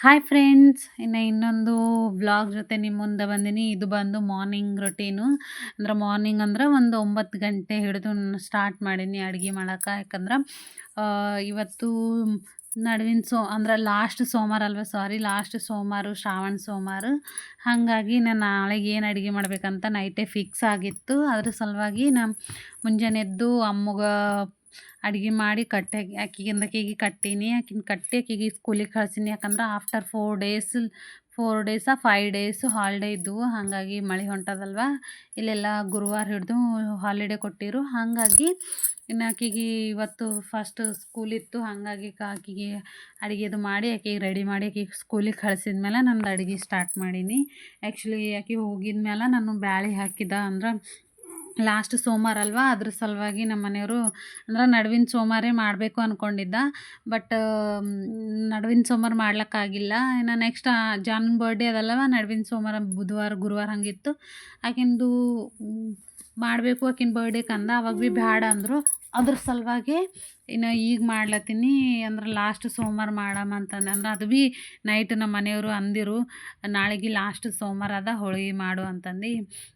Hi friends ಇನ್ನು ಇನ್ನೊಂದು blog ಜೊತೆ ನಿಮ್ಮ ಮುಂದೆ ಬಂದೀನಿ. ಇದು ಬಂದು ಮಾರ್ನಿಂಗ್ ರೊಟೀನು ಅಂದ್ರೆ ಮಾರ್ನಿಂಗ್ ಅಂದ್ರೆ ಒಂದು ಒಂಬತ್ತು ಗಂಟೆ ಹಿಡಿದು ಸ್ಟಾರ್ಟ್ ಮಾಡೀನಿ ಅಡುಗೆ ಮಾಡೋಕೆ. ಯಾಕಂದ್ರೆ ಇವತ್ತು ನಡುವಿನ ಸೋ, ಅಂದ್ರೆ ಲಾಸ್ಟ್ ಸೋಮವಾರ ಅಲ್ವಾ? ಸಾರಿ ಲಾಸ್ಟ್ ಸೋಮವಾರ, ಶ್ರಾವಣ ಸೋಮವಾರ. ಹಾಗಾಗಿ ನಾನು ನಾಳೆಗೆ ಏನು ಅಡುಗೆ ಮಾಡಬೇಕಂತ ನೈಟೇ ಫಿಕ್ಸ್ ಆಗಿತ್ತು. ಅದ್ರ ಸಲುವಾಗಿ ನಾನು ಮುಂಜಾನೆ ಎದ್ದು ಅಮ್ಮಗೆ ಅಡುಗೆ ಮಾಡಿ ಕಟ್ಟೆ ಆಕಿಗಿಂದ ಆಕಿಗೆ ಕಟ್ಟೀನಿ ಆಕಿನ ಕಟ್ಟಿ ಆಕಿಗೆ ಸ್ಕೂಲಿಗೆ ಕಳ್ಸೀನಿ. ಯಾಕಂದ್ರೆ after four days four days five days holiday ಇದ್ದವು ಹಾಗಾಗಿ ಮಳೆ ಹೊಂಟದಲ್ವ? ಇಲ್ಲೆಲ್ಲ ಗುರುವಾರ ಹಿಡಿದು ಹಾಲಿಡೇ ಕೊಟ್ಟಿರು. ಹಾಗಾಗಿ ಇನ್ನು ಆಕಿಗೆ ಇವತ್ತು ಫಸ್ಟ್ ಸ್ಕೂಲ್ ಇತ್ತು. ಹಾಗಾಗಿ ಆಕಿಗೆ ಅಡುಗೆದು ಮಾಡಿ ಆಕಿಗೆ ರೆಡಿ ಮಾಡಿ ಆಕಿಗೆ ಸ್ಕೂಲಿಗೆ ಕಳ್ಸಿದ ಮೇಲೆ ನಂದು ಅಡುಗೆ ಸ್ಟಾರ್ಟ್ ಮಾಡೀನಿ. ಆ್ಯಕ್ಚುಲಿ ಆಕೆ ಹೋಗಿದ ಮೇಲೆ ನಾನು ಬ್ಯಾಳೆ ಹಾಕಿದ ಅಂದ್ರೆ ಲಾಸ್ಟ್ ಸೋಮವಾರ ಅಲ್ವಾ? ಅದ್ರ ಸಲುವಾಗಿ ನಮ್ಮ ಮನೆಯವರು ಅಂದ್ರೆ ನಡುವಿನ ಸೋಮವಾರೇ ಮಾಡಬೇಕು ಅಂದ್ಕೊಂಡಿದ್ದ ಬಟ್ ನಡುವಿನ ಸೋಮವಾರ ಮಾಡ್ಲಿಕ್ಕಾಗಿಲ್ಲ. ಇನ್ನು ನೆಕ್ಸ್ಟ್ ಜಾನ್ ಬರ್ಡೇ ಅದಲ್ಲವ? ನಡುವಿನ ಸೋಮವಾರ, ಬುಧವಾರ, ಗುರುವಾರ ಹಂಗಿತ್ತು. ಆಕಿಂದು ಮಾಡಬೇಕು, ಆಕಿನ ಬರ್ಡೇಗೆ ಅಂದ ಅವಾಗ ಭೀ ಬ್ಯಾಡ ಅಂದರು. ಅದ್ರ ಸಲುವಾಗಿ ಇನ್ನು ಈಗ ಮಾಡ್ಲತ್ತೀನಿ ಅಂದ್ರೆ ಲಾಸ್ಟ್ ಸೋಮವಾರ ಮಾಡಮ್ಮ ಅಂತಂದೆ. ಅಂದ್ರೆ ಅದು ಭೀ ನೈಟ್ ನಮ್ಮ ಮನೆಯವರು ಅಂದಿರು, ನಾಳೆಗೆ ಲಾಸ್ಟ್ ಸೋಮವಾರ ಅದ ಹೋಳಿಗೆ ಮಾಡು ಅಂತಂದು.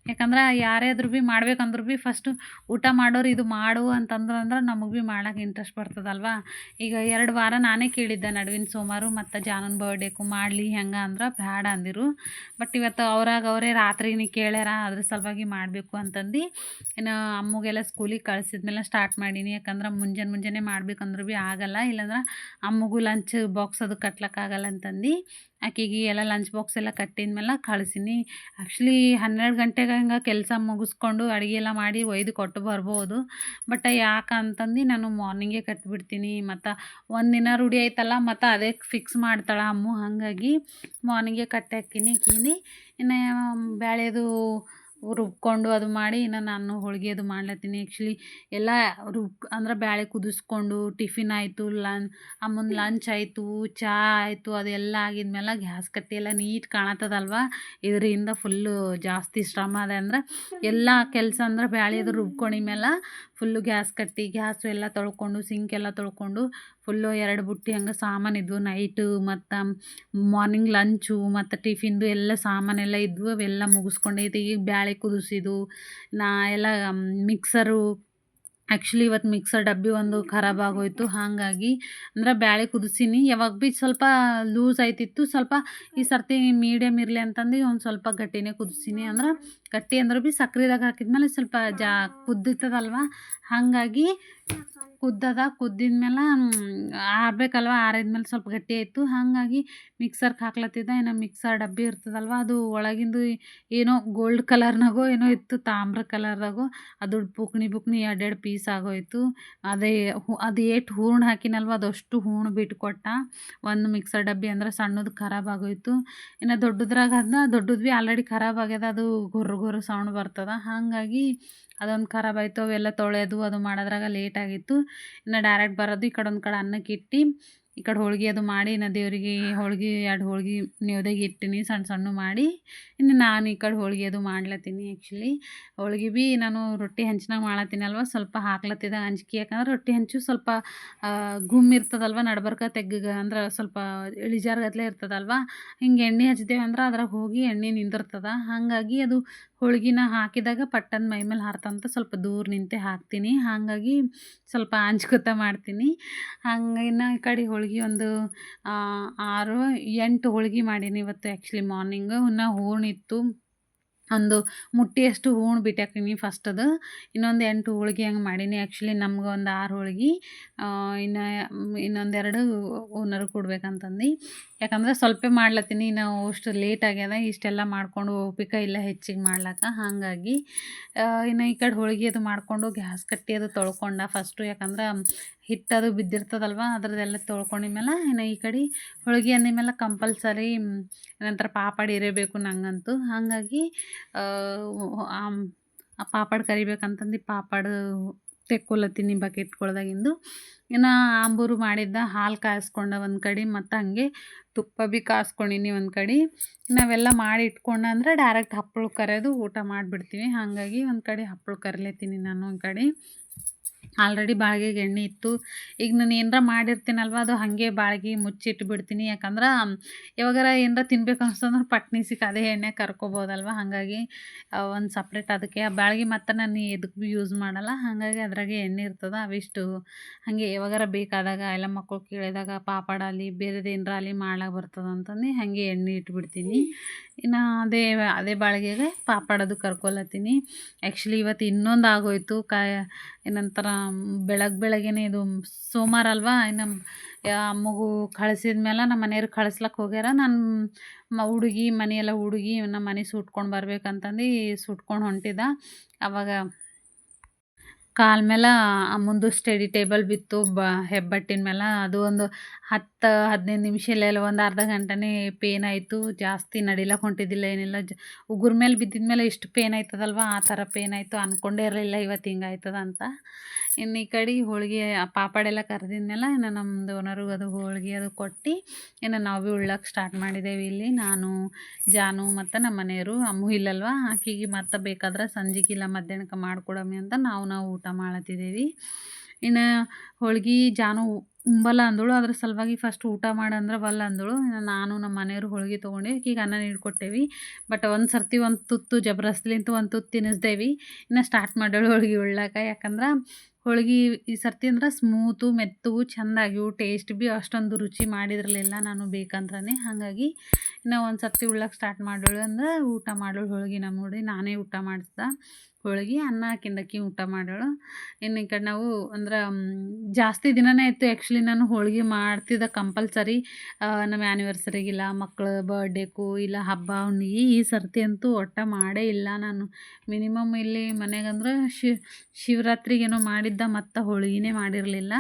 ಯಾಕಂದ್ರೆ ಯಾರೇ ಆದ್ರೂ ಭೀ ಮಾಡ್ಬೇಕಂದ್ರೂ ಭೀ ಫಸ್ಟು ಊಟ ಮಾಡೋರು ಇದು ಮಾಡು ಅಂತಂದ್ರೆ ಅಂದ್ರೆ ನಮಗೆ ಭೀ ಮಾಡೋಕೆ ಇಂಟ್ರೆಸ್ಟ್ ಬರ್ತದಲ್ವ. ಈಗ ಎರಡು ವಾರ ನಾನೇ ಕೇಳಿದ್ದೆ ನಡುವಿನ ಸೋಮವಾರ ಮತ್ತು ಜಾನನ್ ಬರ್ಡೇಕು ಮಾಡಲಿ ಹೆಂಗೆ ಅಂದ್ರೆ ಬೇಡ ಅಂದಿರು. ಬಟ್ ಇವತ್ತು ಅವ್ರಾಗ ಅವರೇ ರಾತ್ರಿನೇ ಕೇಳ್ಯಾರ ಅದ್ರ ಸಲುವಾಗಿ ಮಾಡಬೇಕು ಅಂತಂದು. ಇನ್ನು ಅಮ್ಮಗೆಲ್ಲ ಸ್ಕೂಲಿಗೆ ಕಳಿಸಿದ್ಮೇಲೆ ಸ್ಟಾರ್ಟ್ ಮಾಡೀನಿ. ಯಾಕಂದ್ರೆ ಮುಂಜಾನೆ ಮುಂಜಾನೆ ಮಾಡ್ಬೇಕಂದ್ರೂ ಭೀ ಆಗಲ್ಲ. ಇಲ್ಲಾಂದ್ರೆ ಅಮ್ಮಗೂ ಲಂಚ್ ಬಾಕ್ಸ್ ಅದು ಕಟ್ಲಕ್ಕಾಗಲ್ಲ ಅಂತಂದು. ಆಕೆಗೆ ಎಲ್ಲ ಲಂಚ್ ಬಾಕ್ಸ್ ಎಲ್ಲ ಕಟ್ಟಿದ ಮೇಲೆ ಕಳಿಸೀನಿ. ಆ್ಯಕ್ಚುಲಿ ಹನ್ನೆರಡು ಗಂಟೆಗೆ ಹಂಗೆ ಕೆಲಸ ಮುಗಿಸ್ಕೊಂಡು ಅಡುಗೆ ಎಲ್ಲ ಮಾಡಿ ಒಯ್ದು ಕೊಟ್ಟು ಬರ್ಬೋದು. ಬಟ್ ಯಾಕೆ ಅಂತಂದು ನಾನು ಮಾರ್ನಿಂಗೇ ಕಟ್ಬಿಡ್ತೀನಿ. ಮತ್ತು ಒಂದಿನ ರೂಢಿ ಆಯ್ತಲ್ಲ ಮತ್ತು ಅದೇ ಫಿಕ್ಸ್ ಮಾಡ್ತಾಳೆ ಅಮ್ಮು. ಹಾಗಾಗಿ ಮಾರ್ನಿಂಗೇ ಕಟ್ಟಿ ಹಾಕೀನಿ ಕೀನಿ. ಇನ್ನು ಬ್ಯಾಳೆದು ರುಬ್ಕೊಂಡು ಅದು ಮಾಡಿ ಇನ್ನು ನಾನು ಹೋಳಿಗೆ ಅದು ಮಾಡ್ಲತ್ತೀನಿ. ಆ್ಯಕ್ಚುಲಿ ಎಲ್ಲ ರುಬ್, ಅಂದ್ರೆ ಬ್ಯಾಳೆ ಕುದಿಸ್ಕೊಂಡು ಟಿಫಿನ್ ಆಯಿತು, ಲನ್ ಅಮ್ಮನ ಲಂಚ್ ಆಯಿತು ಚಹಾ ಆಯಿತು, ಅದೆಲ್ಲ ಆಗಿದ್ಮೇಲೆ ಗ್ಯಾಸ್ ಕಟ್ಟಿ ಎಲ್ಲ ನೀಟ್ ಕಾಣತ್ತದಲ್ವ? ಇದರಿಂದ ಫುಲ್ಲು ಜಾಸ್ತಿ ಶ್ರಮ ಅದ ಅಂದ್ರೆ ಎಲ್ಲ ಕೆಲಸ ಅಂದ್ರೆ ಬ್ಯಾಳೆ ಅದು ರುಬ್ಕೊಂಡಿದ್ಮೇಲೆ ಫುಲ್ಲು ಗ್ಯಾಸ್ ಕಟ್ಟಿ ಗ್ಯಾಸು ಎಲ್ಲ ತೊಳ್ಕೊಂಡು ಸಿಂಕ್ ಎಲ್ಲ ತೊಳ್ಕೊಂಡು ಫುಲ್ಲು ಎರಡು ಬುಟ್ಟಿ ಹಂಗೆ ಸಾಮಾನು ಇದ್ವು. ನೈಟು ಮತ್ತು ಮಾರ್ನಿಂಗ್ ಲಂಚು ಮತ್ತು ಟಿಫಿನ್ದು ಎಲ್ಲ ಸಾಮಾನೆಲ್ಲ ಇದ್ವು. ಅವೆಲ್ಲ ಮುಗಿಸ್ಕೊಂಡೈತಿ ಈಗ ಬ್ಯಾಳೆ ಕುದಿಸಿದ್ದು. ನಾ ಎಲ್ಲ ಮಿಕ್ಸರು ಆ್ಯಕ್ಚುಲಿ ಇವತ್ತು ಮಿಕ್ಸರ್ ಡಬ್ಬಿ ಒಂದು ಖರಾಬ್ ಆಗೋಯ್ತು. ಹಾಗಾಗಿ ಅಂದ್ರೆ ಬ್ಯಾಳೆ ಕುದಿಸಿನಿ. ಯಾವಾಗ ಭೀ ಸ್ವಲ್ಪ ಲೂಸ್ ಆಯ್ತಿತ್ತು. ಸ್ವಲ್ಪ ಈ ಸರ್ತಿ ಮೀಡಿಯಮ್ ಇರಲಿ ಅಂತಂದು ಒಂದು ಸ್ವಲ್ಪ ಗಟ್ಟಿನೇ ಕುದಿಸೀನಿ ಅಂದ್ರೆ ಗಟ್ಟಿ ಅಂದ್ರೆ ಭೀ ಸಕ್ರೆದಾಗ ಹಾಕಿದ್ಮೇಲೆ ಸ್ವಲ್ಪ ಜಾ ಕುದ್ದಿತ್ತದಲ್ವ ಹಾಗಾಗಿ ಕುದ್ದದ ಕುದ್ದಿದ ಮೇಲೆ ಆರಬೇಕಲ್ವ? ಆರಿದ್ಮೇಲೆ ಸ್ವಲ್ಪ ಗಟ್ಟಿ ಆಯಿತು. ಹಾಗಾಗಿ ಮಿಕ್ಸರ್ಗೆ ಹಾಕ್ಲತ್ತಿದ್ದ. ಏನೋ ಮಿಕ್ಸರ್ ಡಬ್ಬಿ ಇರ್ತದಲ್ವ? ಅದು ಒಳಗಿಂದು ಏನೋ ಗೋಲ್ಡ್ ಕಲರ್ನಾಗೋ ಏನೋ ಇತ್ತು ತಾಮ್ರ ಕಲರ್ದಾಗೋ ಅದು ಬುಕ್ಣಿ ಬುಕ್ಣಿ ಎರಡೆರಡು ಪೀಸ್ ಆಗೋಯ್ತು. ಅದೇ ಅದು ಏಟು ಹೂರ್ಣ ಹಾಕಿನಲ್ವ? ಅದಷ್ಟು ಹೂರ್ಣ ಬಿಟ್ಟು ಕೊಟ್ಟ ಒಂದು ಮಿಕ್ಸರ್ ಡಬ್ಬಿ ಅಂದ್ರೆ ಸಣ್ಣದು ಖರಾಬ್ ಆಗೋಯ್ತು. ಇನ್ನು ದೊಡ್ಡದ್ರಾಗ ಅದನ್ನ ದೊಡ್ಡದು ಭೀ ಆಲ್ರೆಡಿ ಖರಾಬ್ ಆಗ್ಯದ. ಅದು ಗೊರ್ರ ಗೊರ್ರ ಸೌಂಡ್ ಬರ್ತದೆ. ಹಾಗಾಗಿ ಅದೊಂದು ಖರಾಬ್ ಆಯಿತು. ಅವೆಲ್ಲ ತೊಳೆಯೋದು ಅದು ಮಾಡೋದ್ರಾಗ ಲೇಟ್ ಆಗಿತ್ತು. ಇನ್ನು ಡೈರೆಕ್ಟ್ ಬರೋದು ಈ ಕಡೆ ಒಂದು ಕಡೆ ಅನ್ನಕ್ಕೆ ಇಟ್ಟು, ಈ ಕಡೆ ಹೋಳ್ಗೆ ಅದು ಮಾಡಿ, ಇನ್ನು ದೇವರಿಗೆ ಹೋಳ್ಗೆ, ಎರಡು ಹೋಳ್ಗೆ ನೇವ್ದಾಗೆ ಇಟ್ಟಿನಿ, ಸಣ್ಣ ಸಣ್ಣ ಮಾಡಿ. ಇನ್ನು ನಾನು ಈ ಕಡೆ ಹೋಳ್ಗೆ ಅದು ಮಾಡ್ಲತ್ತೀನಿ ಆ್ಯಕ್ಚುಲಿ ಹೋಳ್ಗೆ ಭೀ ನಾನು ರೊಟ್ಟಿ ಹಂಚಿನಾಗ ಅಲ್ವಾ? ಸ್ವಲ್ಪ ಹಾಕ್ಲತ್ತಿದ ಹಂಚಿಕೆ ಯಾಕಂದ್ರೆ ರೊಟ್ಟಿ ಹಂಚು ಸ್ವಲ್ಪ ಗುಮ್ ಇರ್ತದಲ್ವ? ನಡ್ಬರ್ಕ ತೆಗ್ಗ ಅಂದ್ರೆ ಸ್ವಲ್ಪ ಇಳಿಜಾರ್ಗತ್ಲೆ ಇರ್ತದಲ್ವ? ಹಿಂಗೆ ಎಣ್ಣೆ ಹಚ್ದೇವೆ ಅಂದ್ರೆ ಅದ್ರಾಗ ಹೋಗಿ ಎಣ್ಣೆ ನಿಂದಿರ್ತದ. ಹಾಗಾಗಿ ಅದು ಹೋಳ್ಗಿನ ಹಾಕಿದಾಗ ಪಟ್ಟನ ಮೈ ಮೇಲೆ ಹಾರ್ತಂತ ಸ್ವಲ್ಪ ದೂರ ನಿಂತೆ ಹಾಕ್ತೀನಿ. ಹಾಗಾಗಿ ಸ್ವಲ್ಪ ಅಂಜ್ಕೊತ ಮಾಡ್ತೀನಿ. ಹಂಗೆ ಇನ್ನು ಈ ಕಡೆ ಹೋಳ್ಗೆ ಒಂದು ಆರು, ಎಂಟು ಹೋಳ್ಗೆ ಮಾಡೀನಿ ಇವತ್ತು ಆ್ಯಕ್ಚುಲಿ ಮಾರ್ನಿಂಗ್ ಇನ್ನು ಹೂರ್ಣಿತ್ತು ಒಂದು ಮುಟ್ಟಿಯಷ್ಟು ಹೂಣ್ ಬಿಟ್ಟಾಕಿನಿ ಫಸ್ಟ್ ಅದು. ಇನ್ನೊಂದು ಎಂಟು ಹೋಳಿಗೆ ಹಂಗೆ ಮಾಡೀನಿ ಆ್ಯಕ್ಚುಲಿ ನಮ್ಗೆ ಒಂದು ಆರು ಹೋಳಿಗೆ. ಇನ್ನು ಇನ್ನೊಂದೆರಡು ಓನರ್ ಕೊಡ್ಬೇಕಂತಂದು. ಯಾಕಂದ್ರೆ ಸ್ವಲ್ಪ ಮಾಡ್ಲತ್ತೀನಿ ನಾವು ಅಷ್ಟು ಲೇಟ್ ಆಗ್ಯದ, ಇಷ್ಟೆಲ್ಲ ಮಾಡ್ಕೊಂಡು ಉಪ್ಪಿಕ ಇಲ್ಲ ಹೆಚ್ಚಿಗೆ ಮಾಡ್ಲಕ್ಕ, ಹಾಗಾಗಿ ಇನ್ನು ಈ ಕಡೆ ಹೋಳಿಗೆ ಅದು ಮಾಡಿಕೊಂಡು ಗ್ಯಾಸ್ ಕಟ್ಟಿ ಅದು ತೊಳ್ಕೊಂಡ ಫಸ್ಟು ಯಾಕಂದ್ರೆ ಹಿಟ್ಟದು ಬಿದ್ದಿರ್ತದಲ್ವ, ಅದ್ರದ್ದೆಲ್ಲ ತೊಳ್ಕೊಂಡಿದ್ಮೇಲೆ ಇನ್ನು ಈ ಕಡೆ ಹೋಳ್ಗೆ ಅಂದಿದ್ಮೇಲೆ ಕಂಪಲ್ಸರಿ ನಂತರ ಪಾಪಡ್ ಇರಬೇಕು ನಂಗಂತೂ, ಹಾಗಾಗಿ ಪಾಪಡ್ ಕರಿಬೇಕಂತಂದು ಪಾಪಡ್ ತೆಕ್ಕೊಲತ್ತೀನಿ ಬಕೆಟ್ಗಳ್ದಾಗಿಂದು ಇನ್ನು ಆಂಬೂರು ಮಾಡಿದ್ದ ಹಾಲು ಕಾಯಿಸ್ಕೊಂಡ ಒಂದು ಕಡೆ, ಮತ್ತು ಹಾಗೆ ತುಪ್ಪ ಬಿ ಕಾಸ್ಕೊಂಡಿನಿ ಒಂದು ಕಡೆ. ನಾವೆಲ್ಲ ಮಾಡಿ ಇಟ್ಕೊಂಡು ಅಂದ್ರೆ ಡೈರೆಕ್ಟ್ ಹಪ್ಪಳ ಕರೆದು ಊಟ ಮಾಡಿಬಿಡ್ತೀವಿ. ಹಾಗಾಗಿ ಒಂದು ಕಡೆ ಹಪ್ಪಳ ಕರಿಲತ್ತೀನಿ ನಾನು ಒಂದು ಕಡೆ. ಆಲ್ರೆಡಿ ಬಾಳ್ಗೆಗೆ ಎಣ್ಣೆ ಇತ್ತು. ಈಗ ನಾನು ಏನಾರ ಮಾಡಿರ್ತೀನಲ್ವ, ಅದು ಹಾಗೆ ಬಾಳ್ಗೆ ಮುಚ್ಚಿಟ್ಬಿಡ್ತೀನಿ. ಯಾಕಂದ್ರೆ ಯಾವಾಗಾರ ಏನರ ತಿನ್ಬೇಕು ಅನ್ಸ್ತಂದ್ರೆ ಪಟ್ನಿ ಸಿಕ್ಕ ಅದೇ ಎಣ್ಣೆ ಕರ್ಕೊಬೋದಲ್ವ? ಹಾಗಾಗಿ ಒಂದು ಸಪ್ರೇಟ್ ಅದಕ್ಕೆ. ಆ ಬಾಳ್ಗೆ ಮತ್ತು ನಾನು ಎದಕ್ಕೆ ಭೀ ಯೂಸ್ ಮಾಡಲ್ಲ. ಹಾಗಾಗಿ ಅದ್ರಾಗೆ ಎಣ್ಣೆ ಇರ್ತದೆ, ಅವಿಷ್ಟು. ಹಾಗೆ ಯಾವಾಗಾರ ಬೇಕಾದಾಗ, ಎಲ್ಲ ಮಕ್ಕಳು ಕೇಳಿದಾಗ ಪಾಪಡಾಲಿ ಬೇರೆದೇನರ ಅಲ್ಲಿ ಮಾಡ್ಲಾಕ ಬರ್ತದೆ ಅಂತಂದು ಹಾಗೆ ಎಣ್ಣೆ ಇಟ್ಬಿಡ್ತೀನಿ. ಇನ್ನು ಅದೇ ಅದೇ ಬಾಳಿಗೆಗೆ ಪಾಪಡದು ಕರ್ಕೊಲತ್ತೀನಿ. ಆ್ಯಕ್ಚುಲಿ ಇವತ್ತು ಇನ್ನೊಂದು ಆಗೋಯ್ತು. ಕಾಯ ಏನಂತಾರ ಬೆಳಗ್ಗೆ ಬೆಳಗ್ಗೆನೇ ಇದು ಸೋಮವಾರ ಅಲ್ವಾ? ಇನ್ನು ಮಗು ಕಳಿಸಿದ ಮೇಲೆ ನಮ್ಮ ಮನೆಯವ್ರು ಕಳಿಸ್ಲಕ್ಕೆ ಹೋಗ್ಯಾರ. ನಾನು ಮ ಹುಡುಗಿ, ಮನೆಯೆಲ್ಲ ಹುಡುಗಿ ನಮ್ಮ ಮನೆ ಸುಟ್ಕೊಂಡು ಬರ್ಬೇಕಂತಂದು ಸುಟ್ಕೊಂಡು ಹೊಂಟಿದ್ದ. ಅವಾಗ ಕಾಲ ಮೇಲೆ ಮುಂದೆ ಸ್ಟಡಿ ಟೇಬಲ್ ಬಿತ್ತು, ಬ ಹೆಬ್ಬಟ್ಟಿನ ಮೇಲೆ. ಅದು ಒಂದು ಹತ್ತು, ಹದಿನೈದು ನಿಮಿಷ ಇಲ್ಲ ಒಂದು ಅರ್ಧ ಗಂಟೆನೇ ಪೇನ್ ಆಯಿತು. ಜಾಸ್ತಿ ನಡಿಲಕ್ಕೆ ಹೊಂಟಿದ್ದಿಲ್ಲ, ಏನಿಲ್ಲ. ಜ ಉಗುರ್ ಮೇಲೆ ಬಿದ್ದಿದ ಮೇಲೆ ಇಷ್ಟು ಪೇನ್ ಆಯ್ತದಲ್ವ? ಆ ಥರ ಪೇನ್ ಆಯಿತು. ಅಂದ್ಕೊಂಡೇ ಇರಲಿಲ್ಲ, ಇವತ್ತು ಹಿಂಗೆ ಆಯ್ತದ ಅಂತ. ಇನ್ನು ಈ ಕಡೆ ಹೋಳಿಗೆ ಪಾಪಾಡೆಲ್ಲ ಎಲ್ಲ ಕರ್ದಿದ್ಮೇಲೆ ಇನ್ನು ನಮ್ಮದು ಓನರು ಅದು ಹೋಳಿಗೆ ಅದು ಕೊಟ್ಟು ಇನ್ನು ನಾವು ಭೀ ಉಳ್ಳಕ್ಕೆ ಸ್ಟಾರ್ಟ್ ಮಾಡಿದ್ದೇವೆ ಇಲ್ಲಿ. ನಾನು, ಜಾನು ಮತ್ತು ನಮ್ಮ ಮನೆಯವರು ಅಮ್ಮು ಇಲ್ಲಲ್ವ? ಆಕೆಗೆ ಮತ್ತೆ ಬೇಕಾದ್ರೆ ಸಂಜೆಗಿಲ್ಲ ಮಧ್ಯಾಹ್ನಕ್ಕೆ ಮಾಡಿಕೊಡಮ್ಮಿ ಅಂತ ನಾವು ನಾವು ಊಟ ಮಾಡತ್ತಿದ್ದೀವಿ ಇನ್ನು ಹೋಳ್ಗೆ ಜಾನು ಉಂಬಲ್ಲ ಅಂದಳು, ಅದ್ರ ಸಲುವಾಗಿ ಫಸ್ಟ್ ಊಟ ಮಾಡಂದ್ರೆ ಬಲ್ಲ ಅಂದಳು. ಇನ್ನು ನಾನು ನಮ್ಮ ಮನೆಯವರು ಹೋಳ್ಗೆ ತೊಗೊಂಡು ಈಗ ಅನ್ನ ನೀಡ್ಕೊಟ್ಟೇವಿ. ಬಟ್ ಒಂದು ಸರ್ತಿ ಒಂದು ತುತ್ತು ಜಬರಸ್ತಿಲಿಂತ ಒಂದು ತುತ್ತು ತಿನ್ನಿಸ್ದೇವಿ ಇನ್ನು ಸ್ಟಾರ್ಟ್ ಮಾಡೋಳು ಹೋಳ್ಗೆ ಉಳ್ಳಾಕ. ಯಾಕಂದ್ರೆ ಹೋಳ್ಗೆ ಈ ಸರ್ತಿ ಅಂದ್ರೆ ಸ್ಮೂತು ಮೆತ್ತು ಚೆಂದಾಗಿವು ಟೇಸ್ಟ್ ಭೀ ಅಷ್ಟೊಂದು ರುಚಿ ಮಾಡಿದ್ರಲ್ಲೆಲ್ಲ ನಾನು ಬೇಕಂದ್ರೆ ಹಾಗಾಗಿ ಇನ್ನು ಒಂದು ಸರ್ತಿ ಉಳ್ಳಕ್ಕೆ ಸ್ಟಾರ್ಟ್ ಮಾಡೋಳು ಅಂದ್ರೆ ಊಟ ಮಾಡೋಳು ಹೋಳ್ಗೆ ನಮ್ಮ ನೋಡಿ. ನಾನೇ ಊಟ ಮಾಡಿಸ್ದೆ ಹೋಳಿಗೆ, ಅನ್ನ ಹಾಕಿಂದಕ್ಕಿ ಊಟ ಮಾಡೋಳು. ಇನ್ನು ಈ ಕಡೆ ನಾವು ಅಂದ್ರೆ ಜಾಸ್ತಿ ದಿನನೇ ಇತ್ತು ಆ್ಯಕ್ಚುಲಿ ನಾನು ಹೋಳಿಗೆ ಮಾಡ್ತಿದ್ದೆ ಕಂಪಲ್ಸರಿ ನಮ್ಮ ಆ್ಯನಿವರ್ಸರಿಗಿಲ್ಲ ಮಕ್ಕಳ ಬರ್ಡೇಗೂ ಇಲ್ಲ ಹಬ್ಬ ಹುಣ್ಣಿಗೆ ಈ ಸರ್ತಿ ಅಂತೂ ಒಟ್ಟ ಮಾಡೇ ಇಲ್ಲ ನಾನು. ಮಿನಿಮಮ್ ಇಲ್ಲಿ ಮನೆಗಂದ್ರೆ ಶಿವರಾತ್ರಿಗೇನೋ ಮಾಡಿದ್ದ. ಮತ್ತು ಹೋಳಿಗೆನೇ ಮಾಡಿರಲಿಲ್ಲ.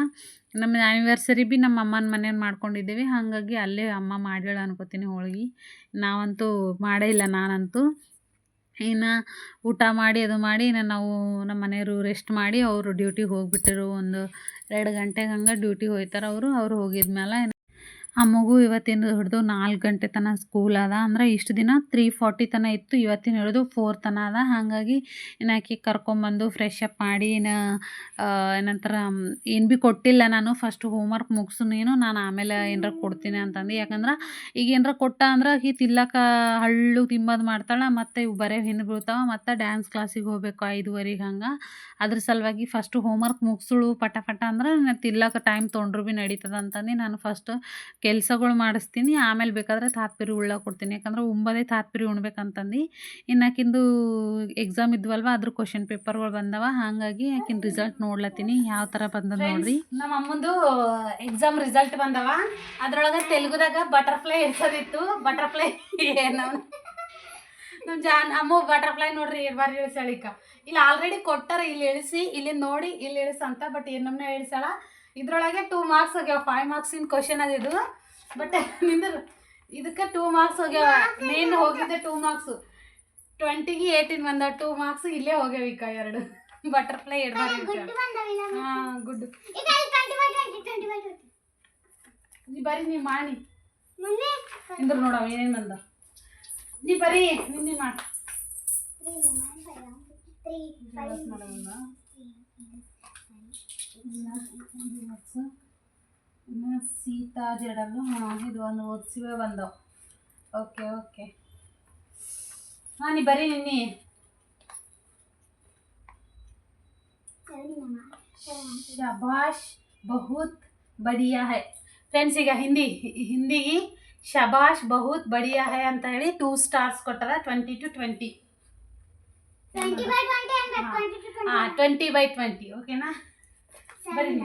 ನಮ್ಮ ಆ್ಯನಿವರ್ಸರಿ ಭೀ ನಮ್ಮ ಅಮ್ಮನ ಮನೇಲಿ ಮಾಡ್ಕೊಂಡಿದ್ದೀವಿ. ಹಾಗಾಗಿ ಅಲ್ಲೇ ಅಮ್ಮ ಮಾಡ್ಯಾಳ ಅನ್ಕೋತೀನಿ ಹೋಳ್ಗೆ. ನಾವಂತೂ ಮಾಡೇ ಇಲ್ಲ ನಾನಂತೂ. ಇನ್ನು ಊಟ ಮಾಡಿ ಅದು ಮಾಡಿ ಇನ್ನು ನಾವು ನಮ್ಮ ಮನೆಯವರು ರೆಸ್ಟ್ ಮಾಡಿ ಅವರು ಡ್ಯೂಟಿಗೆ ಹೋಗಿಬಿಟ್ಟರು. ಒಂದು ಎರಡು ಗಂಟೆಗೆ ಹಂಗೆ ಡ್ಯೂಟಿಗೆ ಹೋಗ್ತಾರೆ ಅವರು. ಅವ್ರು ಹೋಗಿದ್ಮೇಲೆ ಆ ಮಗು ಇವತ್ತಿಂದ ಹಿಡಿದು ನಾಲ್ಕು ಗಂಟೆ ತನಕ ಸ್ಕೂಲ್ ಅದ. ಅಂದ್ರೆ ಇಷ್ಟು ದಿನ ತ್ರೀ ಫಾರ್ಟಿ ತನಕ ಇತ್ತು. ಇವತ್ತಿನ ಹಿಡಿದು ಫೋರ್ ತನ ಅದ. ಹಾಗಾಗಿ ಏನಾಕಿ ಕರ್ಕೊಂಬಂದು ಫ್ರೆಶ್ ಅಪ್ ಮಾಡಿ ಇನ್ನು ಏನಂತಾರ ಏನು ಭೀ ಕೊಟ್ಟಿಲ್ಲ ನಾನು. ಫಸ್ಟ್ ಹೋಮ್ವರ್ಕ್ ಮುಗಿಸು ನೀನು ನಾನು ಆಮೇಲೆ ಏನರ ಕೊಡ್ತೀನಿ ಅಂತಂದು. ಯಾಕಂದ್ರೆ ಈಗ ಏನರ ಕೊಟ್ಟ ಅಂದ್ರೆ ಈ ತಿಲ್ಲಕ ಹಳ್ಳು ತಿಂಬದು ಮಾಡ್ತಾಳೆ. ಮತ್ತು ಇವು ಬರೇ ಹಿಂದೆ ಬೀಳ್ತಾವ. ಮತ್ತು ಡ್ಯಾನ್ಸ್ ಕ್ಲಾಸಿಗೆ ಹೋಗ್ಬೇಕು ಐದುವರೆಗೆ ಹಂಗೆ. ಅದ್ರ ಸಲುವಾಗಿ ಫಸ್ಟು ಹೋಮ್ವರ್ಕ್ ಮುಗಿಸಳು ಪಟ ಪಟ ಅಂದ್ರೆ ತಿಲ್ಲಕ ಟೈಮ್ ತೊಗೊಂಡ್ರು ಭೀ ನಡೀತದ ಅಂತಂದು. ನಾನು ಫಸ್ಟ್ ಕೆಲಸಗಳು ಮಾಡಿಸ್ತೀನಿ ಆಮೇಲೆ ಬೇಕಾದ್ರೆ ತಾತ್ಪರಿ ಉಳ್ಳ ಕೊಡ್ತೀನಿ. ಯಾಕಂದ್ರೆ ಉಂಬದೇ ತಾತ್ಪಿರಿ ಉಣ್ಬೇಕಂತಂದು. ಇನ್ನು ಆಕಿಂದು ಎಕ್ಸಾಮ್ ಇದ್ವಲ್ವ ಅದ್ರ ಕ್ವಶನ್ ಪೇಪರ್ಗಳು ಬಂದವ. ಹಾಗಾಗಿ ಆಕಿನ ರಿಸಲ್ಟ್ ನೋಡ್ಲತ್ತೀನಿ. ಯಾವ ಥರ ಬಂದದ ನೋಡ್ರಿ. ನಮ್ಮ ಅಮ್ಮಂದು ಎಕ್ಸಾಮ್ ರಿಸಲ್ಟ್ ಬಂದವ. ಅದ್ರೊಳಗೆ ತೆಲುಗುದಾಗ ಬಟರ್ಫ್ಲೈ ಇರ್ಸೋದಿತ್ತು. ಬಟರ್ಫ್ಲೈ ಏನೋ ನಮ್ಮ ಜಾನ್ ಅಮ್ಮ ಬಟರ್ಫ್ಲೈ ನೋಡ್ರಿ ಬರ್ರಿ ಇಳಿಸಳಿಕ ಇಲ್ಲಿ ಆಲ್ರೆಡಿ ಕೊಟ್ಟಾರ ಇಲ್ಲಿ ಇಳಿಸಿ ಇಲ್ಲಿ ನೋಡಿ ಇಲ್ಲಿ ಇಳಿಸಂತ ಬಟ್ ಏನಮ್ಮನೆ ಇಳಿಸಲ್ಲ ಇದ್ರೊಳಗೆ ಟೂ ಮಾರ್ಕ್ಸ್ ಹೋಗ್ಯಾವ ಫೈವ್ ಮಾರ್ಕ್ಸಿನ ಕ್ವಶನ್ ಅದಿದು ಬಟ್ ನಿಂದ್ರ ಇದಕ್ಕೆ ಟೂ ಮಾರ್ಕ್ಸ್ ಹೋಗ್ಯಾವ. ಮೇನ್ ಹೋಗಿದ್ದೆ ಟೂ ಮಾರ್ಕ್ಸು ಟ್ವೆಂಟಿಗೆ ಏಯ್ಟೀನ್ ಬಂದ. ಟೂ ಮಾರ್ಕ್ಸ್ ಇಲ್ಲೇ ಹೋಗ್ಯಾವ ಈಗ ಎರಡು. ಬಟರ್ಫ್ಲೈ ಎರಡು ಹಾಂ ಗುಡ್ ನೀ ಬರೀ ನೀ ಮಾಡಿ ಇಂದ್ರ ನೋಡವ ಏನೇನು ಬಂದ. ನೀ ಬರೀ ನಿನ್ನೆ ಮಾಡಿ. ಇನ್ನು ಸೀತಾ ಜಡಲು ಹಾಂ ಇದು ಒಂದು ಓದಿಸಿವೆ ಬಂದವು ಓಕೆ ಓಕೆ ಹಾಂ ನೀ ಬರೀ ನಿನ್ನೆ ಶಬಾಷ್ ಬಹುತ್ ಬಡಿಯಾ ಹೈ ಫ್ರೆಂಡ್ಸ್ ಈಗ ಹಿಂದಿ ಹಿಂದಿಗೆ ಶಬಾಷ್ ಬಹುತ್ ಬಡಿಯಾ ಹೈ ಅಂತ ಹೇಳಿ ಟೂ ಸ್ಟಾರ್ಸ್ ಕೊಟ್ಟಾರ ಟ್ವೆಂಟಿ ಟು ಟ್ವೆಂಟಿ ಹಾಂ ಟ್ವೆಂಟಿ ಬೈ ಟ್ವೆಂಟಿ ಓಕೆನಾ Very neat.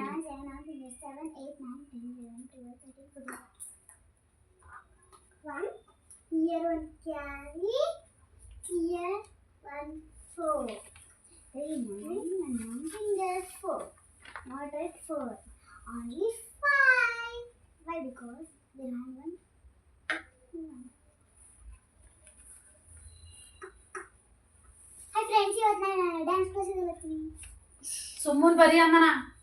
One, year one carry, here one four. Very nice. And one finger four. Not at four. Only five. Why? Because there are one. one. Hi friends, you are my dance class. So, moon, buddy, I'm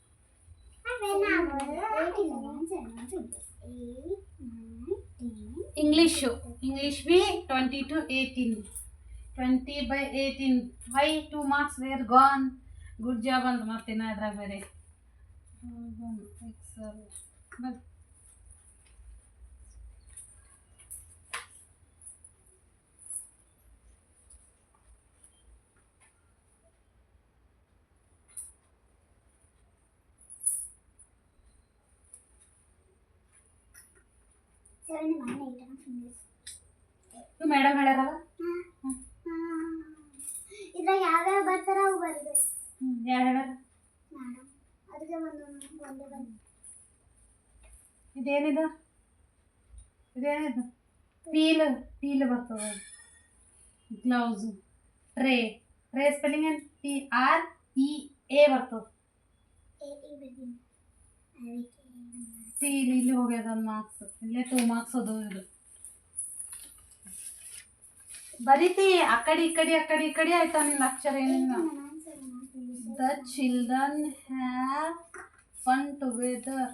English English B twenty two eighteen twenty by eighteen why two marks were gone good job ಅಂತ ಮಾಡ್ತೀನಿ ಅದ್ರಾಗ ಬೇರೆ. ಎಕ್ಸಲ್ ಬರ್ Seven nine eight and fingers. ಇವು madam ಹೇಳ್ಯಾರಲ್ಲ ಇದ್ರಾಗ ಯಾವ್ಯಾವ ಬರ್ತಾರ ಅವು ಬರಿಬೇಕು ಹ್ಞೂ ಯಾರು ಹೇಳ್ಯಾರ ಮೇಡಮ್ ಅದಕ್ಕೆ ಒಂದು ಒಂದೇ ಬಂದು ಇದೇನಿದು ಇದೇನಿದು ಪೀಲ್ ಪೀಲ್ ಬರ್ತದೆ ಗ್ಲೌಸು ಟ್ರೇ ಟ್ರೇ ಸ್ಪೆಲ್ಲಿಂಗ್ ಏನು ಟಿ ಆರ್ ಇ ಎ ಬರ್ತದೆ ಎ ಎ ಬರ್ತೀನಿ ಅದಕ್ಕೆ ಸ್ಟೀಲ್ ಇಲ್ಲಿ ಹೋಗ್ಯದ ಒಂದು ಮಾರ್ಕ್ಸ್ ಇಲ್ಲೇ ಟೂ ಮಾರ್ಕ್ಸ್ ಅದು ಇದು ಬರೀತಿ ಆ ಕಡೆ ಈ ಕಡೆ ಆ ಕಡೆ ಈ ಕಡೆ ಆಯ್ತಾ ನಿನ್ನ ಅಕ್ಷರ ಏನಿಲ್ಲ the children have fun together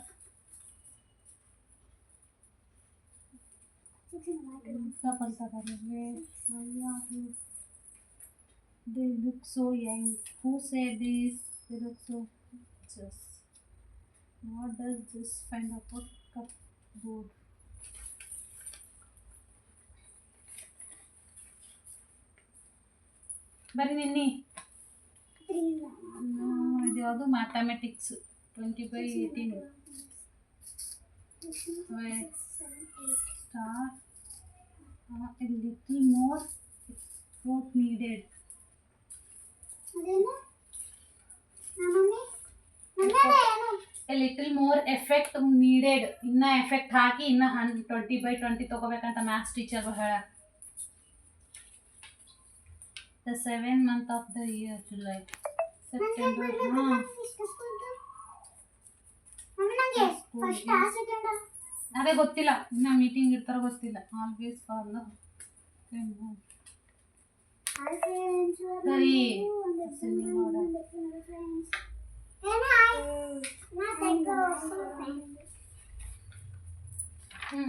They look so young. Who said this? They look so just. What does this find out what cupboard? ಬರೀ ನಿನ್ನಿ. ಇದು ಯಾವುದು? Mathematics twenty by eighteen star a little more effort needed ಅದೇನು? ನಮ್ಮಮ್ಮಿ? ನನ್ನದೇ ಏನು? A little more effort needed ಇನ್ನ effect ಹಾಕಿ ಇನ್ನ ಹನ್ ಟ್ವೆಂಟಿ ಬೈ ಟ್ವೆಂಟಿ ತಗೋಬೇಕಂತ ಮ್ಯಾಥ್ಸ್ ಟೀಚರ್ ಹೇಳ. The seven month of the year July September ಅದೇ ಗೊತ್ತಿಲ್ಲ. ಇನ್ನ ಮೀಟಿಂಗ್ ಇರ್ತಾರ ಗೊತ್ತಿಲ್ಲ. ಆಲ್ವೇಸ್ ಫಾರ್ ಸರಿ. ಏನು ಹಾಯ್ ನಾ ತೆಗ್ದು ಹ್ಞೂ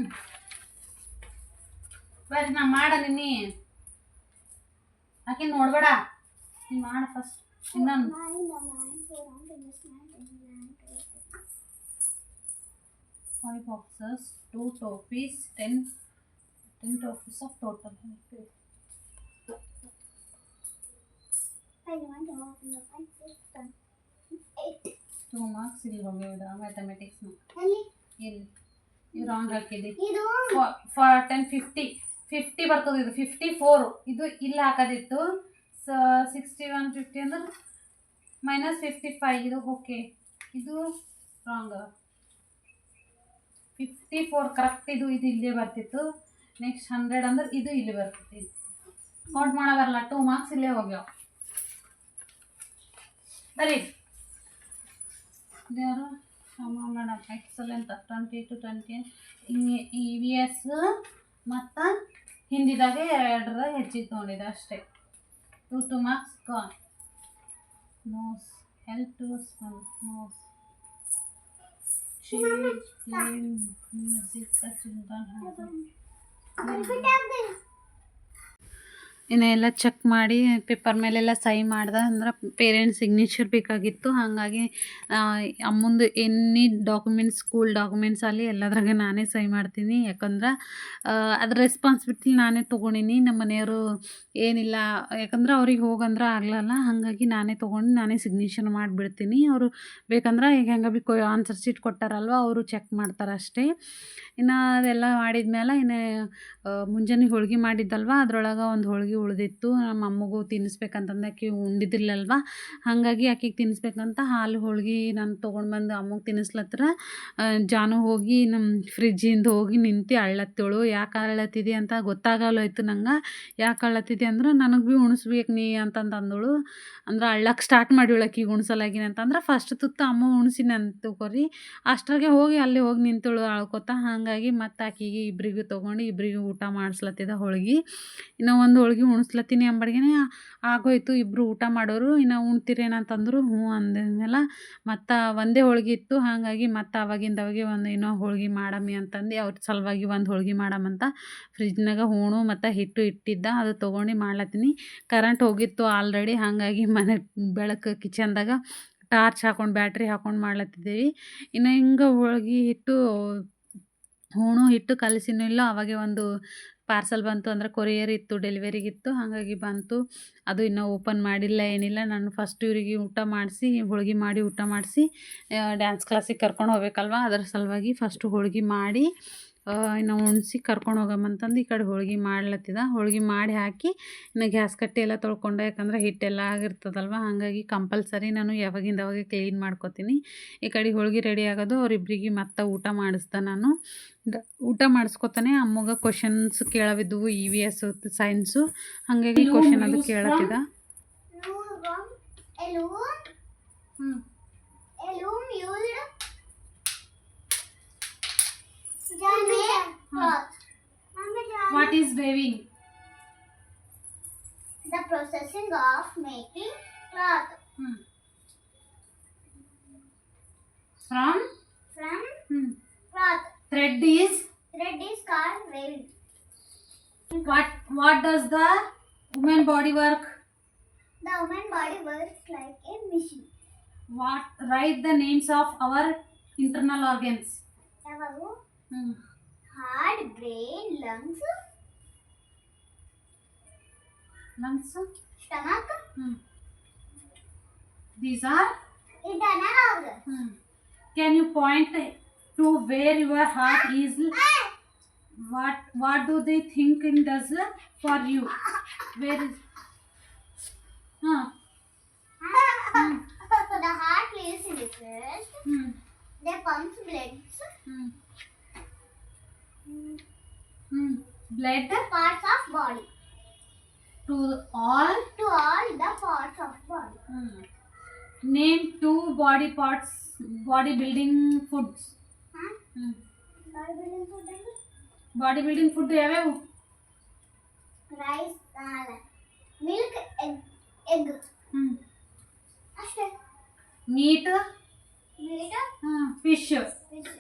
ಬರ್ರಿ ನಾ ಮಾಡ ನಿನ್ನಿ ಆಕೆ ನೋಡ್ಬೇಡ ನೀ ಮಾಡ ಫಸ್ಟ್ ಇನ್ನೊಂದು five boxes, two toffees, ten, ten toffees of total. Two marks ಇಲ್ಲಿ ಹೋಗಿದ ಮ್ಯಾಥಮೆಟಿಕ್ಸ್ ಇಲ್ಲಿ. ಇದು ರಾಂಗ್ ಹಾಕಿದ್ದೆ ಇದು? ಫಾರ್ ಟೆನ್ ಫಿಫ್ಟಿ ಫಿಫ್ಟಿ ಬರ್ತದೆ ಇದು. ಫಿಫ್ಟಿ ಫೋರು ಇದು ಇಲ್ಲಿ ಹಾಕೋದಿತ್ತು. ಸ ಸಿಕ್ಸ್ಟಿ ಒನ್ ಫಿಫ್ಟಿ ಅಂದ್ರೆ ಮೈನಸ್ ಫಿಫ್ಟಿ ಫೈವ್ ಇದು ಓಕೆ ಇದು ರಾಂಗ್ ಫಿಫ್ಟಿ ಫೋರ್ ಕರೆಕ್ಟ್ ಇದು ಇದು ಇಲ್ಲೇ ಬರ್ತಿತ್ತು. ನೆಕ್ಸ್ಟ್ ಹಂಡ್ರೆಡ್ ಅಂದ್ರೆ ಇದು ಇಲ್ಲಿ ಬರ್ತೈತಿ ಕೌಂಟ್ ಮಾಡೋ ಬರಲ್ಲ ಟೂ ಮಾರ್ಕ್ಸ್ ಇಲ್ಲೇ ಹೋಗ್ಯಾವ. ಬರೀ. ಯಾರು? Kshama madam excellent twenty two twenty E V S ಮತ್ತು ಹಿಂದಿದಾಗೆ ಎರಡರ ಹೆಚ್ಚಿಗೆ ತೊಗೊಂಡಿದೆ ಅಷ್ಟೇ. ಟು ಟು ಮಾರ್ಕ್ಸ್ ಕಾನ್ ನೋಸ್ ಹೆಲ್ಪ್ ಟು ನೋಸ್ ಮ್ಯೂಸಿಕ್ ಚಿಲ್ಡ್ರನ್ ಇನ್ನು ಎಲ್ಲ ಚೆಕ್ ಮಾಡಿ ಪೇಪರ್ ಮೇಲೆಲ್ಲ ಸಹಿ ಮಾಡ್ದೆ ಅಂದ್ರೆ ಪೇರೆಂಟ್ಸ್ ಸಿಗ್ನೇಚರ್ ಬೇಕಾಗಿತ್ತು. ಹಾಗಾಗಿ ಅಮ್ಮಂದು ಎನಿ ಡಾಕ್ಯುಮೆಂಟ್ಸ್ ಸ್ಕೂಲ್ ಡಾಕ್ಯುಮೆಂಟ್ಸ್ ಅಲ್ಲಿ ಎಲ್ಲದ್ರಾಗ ನಾನೇ ಸೈ ಮಾಡ್ತೀನಿ. ಯಾಕಂದ್ರೆ ಅದ್ರ ರೆಸ್ಪಾನ್ಸಿಬಿಲಿಟಿ ನಾನೇ ತೊಗೊಂಡಿನಿ. ನಮ್ಮ ಮನೆಯವರು ಏನಿಲ್ಲ, ಯಾಕಂದ್ರೆ ಅವ್ರಿಗೆ ಹೋಗಂದ್ರೆ ಆಗ್ಲಲ್ಲ. ಹಾಗಾಗಿ ನಾನೇ ತೊಗೊಂಡು ನಾನೇ ಸಿಗ್ನೇಚರ್ ಮಾಡಿಬಿಡ್ತೀನಿ. ಅವರು ಬೇಕಂದ್ರೆ ಈಗ ಹೆಂಗೆ ಬಿ ಆನ್ಸರ್ ಶೀಟ್ ಕೊಟ್ಟಾರಲ್ವ, ಅವರು ಚೆಕ್ ಮಾಡ್ತಾರೆ ಅಷ್ಟೇ. ಇನ್ನು ಅದೆಲ್ಲ ಮಾಡಿದ್ಮೇಲೆ ಇನ್ನು ಮುಂಜಾನೆ ಹೋಳ್ಗೆ ಮಾಡಿದ್ದಲ್ವ, ಅದರೊಳಗೆ ಒಂದು ಹೋಳ್ಗೆ ಉಳಿದಿತ್ತು. ನಮ್ಮ ಅಮ್ಮಗೂ ತಿನ್ನಿಸ್ಬೇಕಂತಂದು ಆಕೆ ಉಂಡಿದ್ದಿಲ್ಲಲ್ವ ಹಾಗಾಗಿ ಆಕೆಗೆ ತಿನ್ನಿಸ್ಬೇಕಂತ ಹಾಲು ಹೋಳ್ಗೆ ನಾನು ತೊಗೊಂಡು ಬಂದು ಅಮ್ಮಗೆ ತಿನ್ನಿಸ್ಲತ್ರ ಜಾನು ಹೋಗಿ ನಮ್ಮ ಫ್ರಿಜ್ಜಿಂದ ಹೋಗಿ ನಿಂತು ಅಳ್ಳತ್ತೇಳು ಯಾಕೆ ಅಳ್ಳತ್ತಿದೆ ಅಂತ ಗೊತ್ತಾಗಲ್ಲೋಯ್ತು ನಂಗೆ. ಯಾಕೆ ಅಳ್ಳತ್ತಿದೆ ಅಂದ್ರೆ, ನನಗೆ ಭೀ ಉಣಿಸ್ಬೇಕು ನೀ ಅಂತಂದು ಅಂದಳು. ಅಂದ್ರೆ ಅಳ್ಳಕ್ಕೆ ಸ್ಟಾರ್ಟ್ ಮಾಡಿವಳು ಆಕಿಗೆ ಉಣಿಸಲಾಗಿನ ಅಂತಂದ್ರೆ ಫಸ್ಟ್ ತುತ್ತು ಅಮ್ಮ ಉಣಿಸಿನ ತಗೋರಿ. ಅಷ್ಟರಾಗೆ ಹೋಗಿ ಅಲ್ಲಿ ಹೋಗಿ ನಿಂತಳು ಅಳ್ಕೊತ. ಹಾಗಾಗಿ ಮತ್ತೆ ಆಕಿಗೆ ಇಬ್ಬರಿಗೂ ತೊಗೊಂಡು ಇಬ್ಬರಿಗೂ ಊಟ ಮಾಡಿಸ್ಲತ್ತಿದ ಹೋಳ್ಗೆ. ಇನ್ನು ಒಂದು ಹೋಳ್ಗೆ ಉಣಿಸ್ಲತ್ತೀನಿ, ಅಂಬಡ್ಗೆನೆ ಆಗೋಯ್ತು ಇಬ್ಬರು ಊಟ ಮಾಡೋರು, ಇನ್ನು ಉಣ್ತೀರೇನಂತಂದ್ರು ಹ್ಞೂ ಅಂದಿದ್ಮೇಲೆ ಮತ್ತು ಒಂದೇ ಹೋಳ್ಗೆ ಇತ್ತು, ಹಾಗಾಗಿ ಮತ್ತು ಅವಾಗಿಂದ ಅವಾಗೆ ಒಂದು ಇನ್ನೂ ಹೋಳ್ಗೆ ಮಾಡಮ್ಮಿ ಅಂತಂದು, ಅವ್ರ ಸಲುವಾಗಿ ಒಂದು ಹೋಳ್ಗೆ ಮಾಡಮ್ಮಂತ ಫ್ರಿಜ್ನಾಗ ಹೂಣು ಮತ್ತು ಹಿಟ್ಟು ಇಟ್ಟಿದ್ದ, ಅದು ತೊಗೊಂಡು ಮಾಡ್ಲತ್ತೀನಿ. ಕರೆಂಟ್ ಹೋಗಿತ್ತು ಆಲ್ರೆಡಿ, ಹಾಗಾಗಿ ಮನೆ ಬೆಳಕು ಕಿಚನ್ದಾಗ ಟಾರ್ಚ್ ಹಾಕೊಂಡು, ಬ್ಯಾಟ್ರಿ ಹಾಕೊಂಡು ಮಾಡ್ಲತ್ತಿದ್ದೀವಿ. ಇನ್ನು ಹಿಂಗೆ ಹೋಳ್ಗೆ ಹಿಟ್ಟು, ಹೂಣು ಹಿಟ್ಟು ಕಲಸಿನೂ ಇಲ್ಲ, ಅವಾಗೆ ಒಂದು ಪಾರ್ಸಲ್ ಬಂತು ಅಂದರೆ ಕೊರಿಯರ್ ಇತ್ತು, ಡೆಲಿವರಿಗಿತ್ತು, ಹಾಗಾಗಿ ಬಂತು. ಅದು ಇನ್ನೂ ಓಪನ್ ಮಾಡಿಲ್ಲ, ಏನಿಲ್ಲ. ನಾನು ಫಸ್ಟ್ ಇವರಿಗೆ ಊಟ ಮಾಡಿಸಿ, ಹೋಳ್ಗೆ ಮಾಡಿ ಊಟ ಮಾಡಿಸಿ ಡ್ಯಾನ್ಸ್ ಕ್ಲಾಸಿಗೆ ಕರ್ಕೊಂಡು ಹೋಗ್ಬೇಕಲ್ವ? ಅದರ ಸಲುವಾಗಿ ಫಸ್ಟು ಹೋಳ್ಗೆ ಮಾಡಿ ಇನ್ನು ಉಣ್ಸಿ ಕರ್ಕೊಂಡು ಹೋಗಮ್ಮಂತಂದು ಈ ಕಡೆ ಹೋಳ್ಗೆ ಮಾಡ್ಲತ್ತಿದ. ಹೋಳ್ಗೆ ಮಾಡಿ ಹಾಕಿ ಇನ್ನು ಗ್ಯಾಸ್ ಕಟ್ಟಿ ಎಲ್ಲ ತೊಳ್ಕೊಂಡೆ ಯಾಕಂದ್ರೆ ಹಿಟ್ಟೆಲ್ಲ ಆಗಿರ್ತದಲ್ವ ಹಾಗಾಗಿ ಕಂಪಲ್ಸರಿ ನಾನು ಯಾವಾಗಿಂದ ಅವಾಗೆ ಕ್ಲೀನ್ ಮಾಡ್ಕೊತೀನಿ. ಈ ಕಡೆ ಹೋಳ್ಗೆ ರೆಡಿ ಆಗೋದು ಅವರಿಬ್ಬರಿಗೆ ಮತ್ತೆ ಊಟ ಮಾಡಿಸ್ದೆ ನಾನು. ಊಟ ಮಾಡಿಸ್ಕೊತಾನೆ ಅಮ್ಮಗ ಕ್ವಶನ್ಸ್ ಕೇಳವಿದ್ವು ಇ ವಿ ಎಸ್ ಸೈನ್ಸು ಹಾಗಾಗಿ ಕ್ವಶನ್ ಅದು ಕೇಳತ್ತಿದ. ಹ್ಞೂ is weaving? The processing of making cloth. Hmm. From? From hmm. cloth. Thread is? Thread is called weaving. What, what does the woman body work? The woman body works like a machine. What? Write the names of our internal organs. Yavavu? Hmm. Heart, brain, lungs, lungs? Stomach. Hmm. These are? Internal. Hmm. Can you point to where your heart is? What What do they think and does for you? Where is? Huh. Hmm. So the heart lives in the. Hmm. They pumps blood. Hmm. Hmm. Blood. Parts of body. to all to all the parts of body. Hmm. Name two body parts body building foods. Huh? Hmm. Bodybuilding food. Bodybuilding food ఏవేవు rice dal milk egg egg hmm అಷ್ಟೇ meat meat hmm fish fish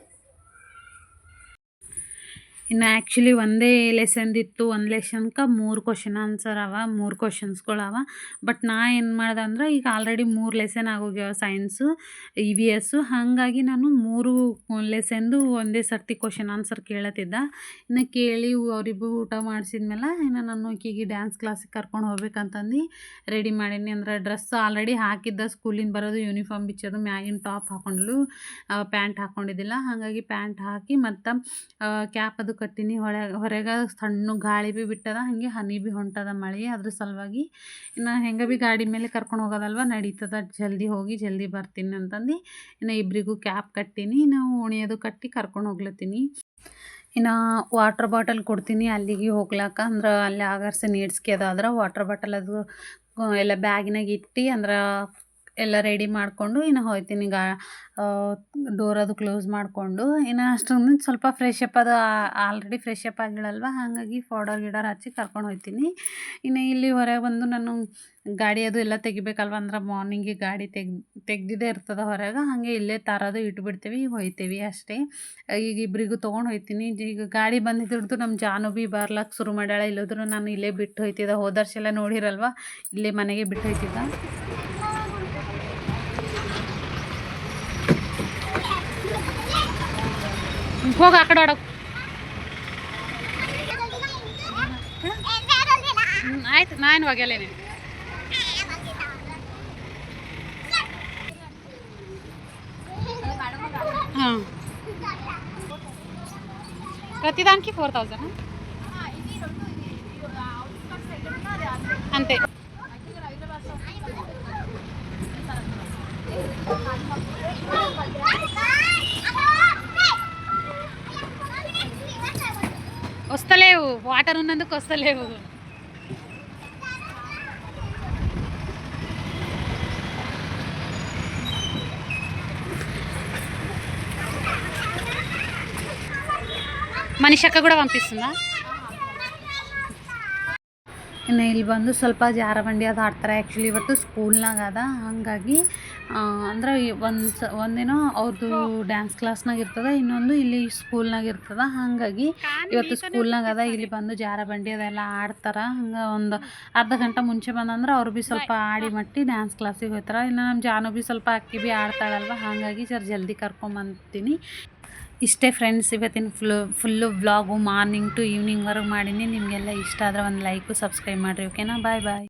ಇನ್ನು actually ಒಂದೇ ಲೆಸನ್ದಿತ್ತು ಒಂದು ಲೆಸನ್ಗೆ ಮೂರು question answer ಅವ, ಮೂರು ಕ್ವಶನ್ಸ್ಗಳು ಅವ. But ನಾ ಏನು ಮಾಡ್ದೆ ಅಂದ್ರೆ ಈಗ ಆಲ್ರೆಡಿ ಮೂರು ಲೆಸನ್ ಆಗೋಗ್ಯಾವ ಸೈನ್ಸು ಇ ವಿ ಎಸ್ಸು ಹಾಗಾಗಿ ನಾನು ಮೂರು ಲೆಸನ್ದು ಒಂದೇ ಸರ್ತಿ ಕ್ವಶನ್ ಆನ್ಸರ್ ಕೇಳತ್ತಿದ್ದ. ಇನ್ನು ಕೇಳಿ ಅವರಿಬ್ಬರು ಊಟ ಮಾಡಿಸಿದ್ಮೇಲೆ ಇನ್ನು ನಾನು ಈಕಿಗೆ ಡ್ಯಾನ್ಸ್ ಕ್ಲಾಸಿಗೆ ಕರ್ಕೊಂಡು ಹೋಗ್ಬೇಕಂತಂದು ರೆಡಿ ಮಾಡೀನಿ. ಅಂದ್ರೆ ಡ್ರೆಸ್ ಆಲ್ರೆಡಿ ಹಾಕಿದ್ದ ಸ್ಕೂಲಿಂದ ಬರೋದು ಯೂನಿಫಾರ್ಮ್ ಬಿಚ್ಚೋದು, ಮ್ಯಾಗಿನ ಟಾಪ್ ಹಾಕೊಂಡ್ಲು ಪ್ಯಾಂಟ್ ಹಾಕ್ಕೊಂಡಿದ್ದಿಲ್ಲ ಹಾಗಾಗಿ ಪ್ಯಾಂಟ್ ಹಾಕಿ ಮತ್ತು ಕ್ಯಾಪ್ ಅದು ಕಟ್ಟಿನಿ. ಹೊರಗೆ ಹೊರಗೆ ಸಣ್ಣ ಗಾಳಿ ಭೀ ಬಿಟ್ಟದ, ಹಾಗೆ ಹನಿ ಭೀ ಹೊಂಟದ ಮಳೆ. ಅದ್ರ ಸಲುವಾಗಿ ಇನ್ನು ಹೆಂಗೆ ಭೀ ಗಾಡಿ ಮೇಲೆ ಕರ್ಕೊಂಡು ಹೋಗೋದಲ್ವ, ನಡೀತದ. ಜಲ್ದಿ ಹೋಗಿ ಜಲ್ದಿ ಬರ್ತೀನಿ ಅಂತಂದು. ಇನ್ನು ಇಬ್ಬರಿಗೂ ಕ್ಯಾಪ್ ಕಟ್ಟೀನಿ. ನಾವು ಉಣಿಯೋದು ಕಟ್ಟಿ ಕರ್ಕೊಂಡು ಹೋಗ್ಲತ್ತೀನಿ. ಇನ್ನು ವಾಟ್ರ್ ಬಾಟಲ್ ಕೊಡ್ತೀನಿ ಅಲ್ಲಿಗೆ ಹೋಗ್ಲಾಕ. ಅಂದ್ರೆ ಅಲ್ಲಿ ಆಗರ್ಸೆ ನೀಡ್ಸ್ಕೆ ಅದಾದ್ರೆ ವಾಟ್ರ್ ಬಾಟಲ್ ಅದು, ಎಲ್ಲ ಬ್ಯಾಗಿನಾಗ ಇಟ್ಟು ಅಂದ್ರೆ ಎಲ್ಲ ರೆಡಿ ಮಾಡಿಕೊಂಡು ಇನ್ನು ಹೋಗ್ತೀನಿ ಗಾ ಡೋರ್ ಅದು ಕ್ಲೋಸ್ ಮಾಡಿಕೊಂಡು. ಇನ್ನು ಅಷ್ಟೊಂದು ಸ್ವಲ್ಪ ಫ್ರೆಶ್ ಅಪ್ ಅದು ಆಲ್ರೆಡಿ ಫ್ರೆಶ್ ಅಪ್ ಆಗಿಳಲ್ವ ಹಾಗಾಗಿ ಪೌಡರ್ ಗಿಡರ್ ಹಚ್ಚಿ ಕರ್ಕೊಂಡು ಹೋಗ್ತೀನಿ ಇನ್ನು ಇಲ್ಲಿ ಹೊರಗೆ ಬಂದು ನಾನು ಗಾಡಿ ಅದು ಎಲ್ಲ ತೆಗಿಬೇಕಲ್ವ? ಅಂದ್ರೆ ಮಾರ್ನಿಂಗಿಗೆ ಗಾಡಿ ತೆಗ್, ತೆಗ್ದಿದ್ದೇ ಇರ್ತದೆ ಹೊರಗೆ. ಹಾಗೆ ಇಲ್ಲೇ ತರೋದು ಇಟ್ಬಿಡ್ತೀವಿ, ಹೋಯ್ತೀವಿ ಅಷ್ಟೇ. ಈಗ ಇಬ್ಬರಿಗೂ ತೊಗೊಂಡು ಹೋಗ್ತೀನಿ ಈಗ ಗಾಡಿ ಬಂದಿದ್ದು ನಮ್ಮ ಜಾನು ಭೀ ಬರ್ಲಕ್ಕೆ ಶುರು ಮಾಡ್ಯಾಳ. ಇಲ್ಲದ್ರೂ ನಾನು ಇಲ್ಲೇ ಬಿಟ್ಟು ಹೋಯ್ತಿದ್ದೆ. ಹೋದರ್ಷೆಲ್ಲ ನೋಡಿರಲ್ವ? ಇಲ್ಲೇ ಮನೆಗೆ ಬಿಟ್ಟು ಹೋಯ್ತಿದ್ದ. ಹೋಗಿ ಆ ಕಡೆ ಆಡೋಕೆ ಆಯ್ತು ನಾನು ಒಗೆಲೇನೆ ಹಾಂ ప్రతిదానికి ఫోర్ థౌజండ్ అంతే వస్తలేవు. వాటర్ ఉన్నందుకు వస్తలేవు. మనిషక్క కూడా పంపిస్తుందా? ಇನ್ನು ಇಲ್ಲಿ ಬಂದು ಸ್ವಲ್ಪ ಜಾರಬಂಡಿ ಅದು ಆಡ್ತಾರೆ ಆ್ಯಕ್ಚುಲಿ ಇವತ್ತು ಸ್ಕೂಲ್ನಾಗ ಅದ ಹಾಗಾಗಿ ಅಂದ್ರೆ ಒಂದು ಸ, ಒಂದೇನೋ ಅವ್ರದ್ದು ಡ್ಯಾನ್ಸ್ ಕ್ಲಾಸ್ನಾಗ ಇರ್ತದೆ, ಇನ್ನೊಂದು ಇಲ್ಲಿ ಸ್ಕೂಲ್ನಾಗ ಇರ್ತದೆ. ಹಾಗಾಗಿ ಇವತ್ತು ಸ್ಕೂಲ್ನಾಗ ಅದ ಇಲ್ಲಿ ಬಂದು ಜಾರಬಂಡಿ ಅದೆಲ್ಲ ಆಡ್ತಾರೆ. ಹಂಗೆ ಒಂದು ಅರ್ಧ ಗಂಟೆ ಮುಂಚೆ ಬಂದಂದ್ರೆ ಅವ್ರು ಭೀ ಸ್ವಲ್ಪ ಆಡಿ ಮಟ್ಟಿ ಡ್ಯಾನ್ಸ್ ಕ್ಲಾಸಿಗೆ ಹೋಗ್ತಾರೆ. ಇನ್ನು ನಮ್ಮ ಜಾನು ಭೀ ಸ್ವಲ್ಪ ಅಕ್ಕಿ ಭೀ ಆಡ್ತಾಳಲ್ವ, ಹಾಗಾಗಿ ಸರ್ ಜಲ್ದಿ ಕರ್ಕೊಂಬಂತೀನಿ. ಇಷ್ಟೇ ಫ್ರೆಂಡ್ಸ್ ಇವತ್ತಿನ full full vlog morning to ಈವ್ನಿಂಗ್ವರೆಗೆ ಮಾಡೀನಿ. ನಿಮಗೆಲ್ಲ ಇಷ್ಟ ಆದರೆ ಒಂದು ಲೈಕು ಸಬ್ಸ್ಕ್ರೈಬ್ ಮಾಡಿರಿ ಓಕೆನಾ ಬಾಯ್ ಬಾಯ್